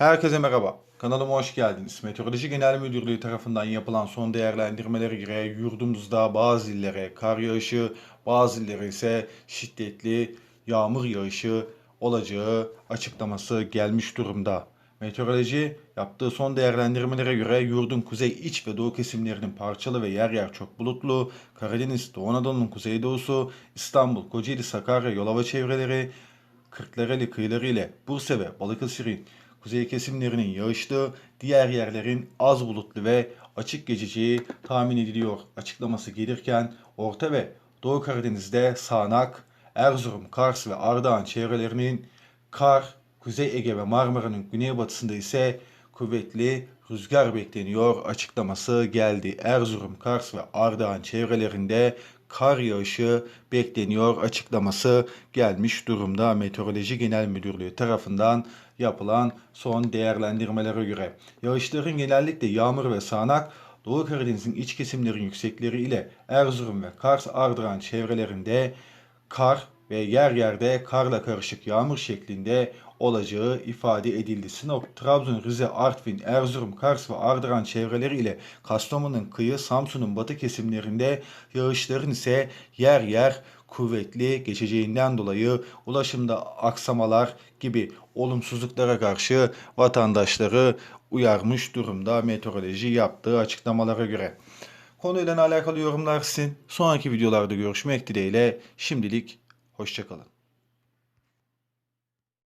Herkese merhaba. Kanalıma hoş geldiniz. Meteoroloji Genel Müdürlüğü tarafından yapılan son değerlendirmelere göre yurdumuzda bazı illere kar yağışı, bazı illere ise şiddetli yağmur yağışı olacağı açıklaması gelmiş durumda. Meteoroloji yaptığı son değerlendirmelere göre yurdun kuzey iç ve doğu kesimlerinin parçalı ve yer yer çok bulutlu, Karadeniz, Doğu Anadolu'nun kuzeydoğusu, İstanbul, Kocaeli, Sakarya, Yolova çevreleri, Kırklareli kıyıları ile Bursa ve Balıkesir'in kuzey kesimlerinin yağışlı, diğer yerlerin az bulutlu ve açık geçeceği tahmin ediliyor açıklaması gelirken Orta ve Doğu Karadeniz'de sağanak, Erzurum, Kars ve Ardahan çevrelerinin kar, Kuzey Ege ve Marmara'nın güneybatısında ise kuvvetli rüzgar bekleniyor açıklaması geldi. Erzurum, Kars ve Ardahan çevrelerinde kar yağışı bekleniyor açıklaması gelmiş durumda Meteoroloji Genel Müdürlüğü tarafından yapılan son değerlendirmelere göre. Yağışların genellikle yağmur ve sağanak Doğu Karadeniz'in iç kesimlerin yüksekleri ile Erzurum ve Kars Ardahan çevrelerinde kar ve yer yerde karla karışık yağmur şeklinde olacağı ifade edildi. Sinop, Trabzon, Rize, Artvin, Erzurum, Kars ve Ardahan çevreleri ile Kastamonu'nun kıyı, Samsun'un batı kesimlerinde yağışların ise yer yer kuvvetli geçeceğinden dolayı ulaşımda aksamalar gibi olumsuzluklara karşı vatandaşları uyarmış durumda meteoroloji yaptığı açıklamalara göre. Konuyla alakalı yorumlar sizin. Sonraki videolarda görüşmek dileğiyle şimdilik Hoşçakalın.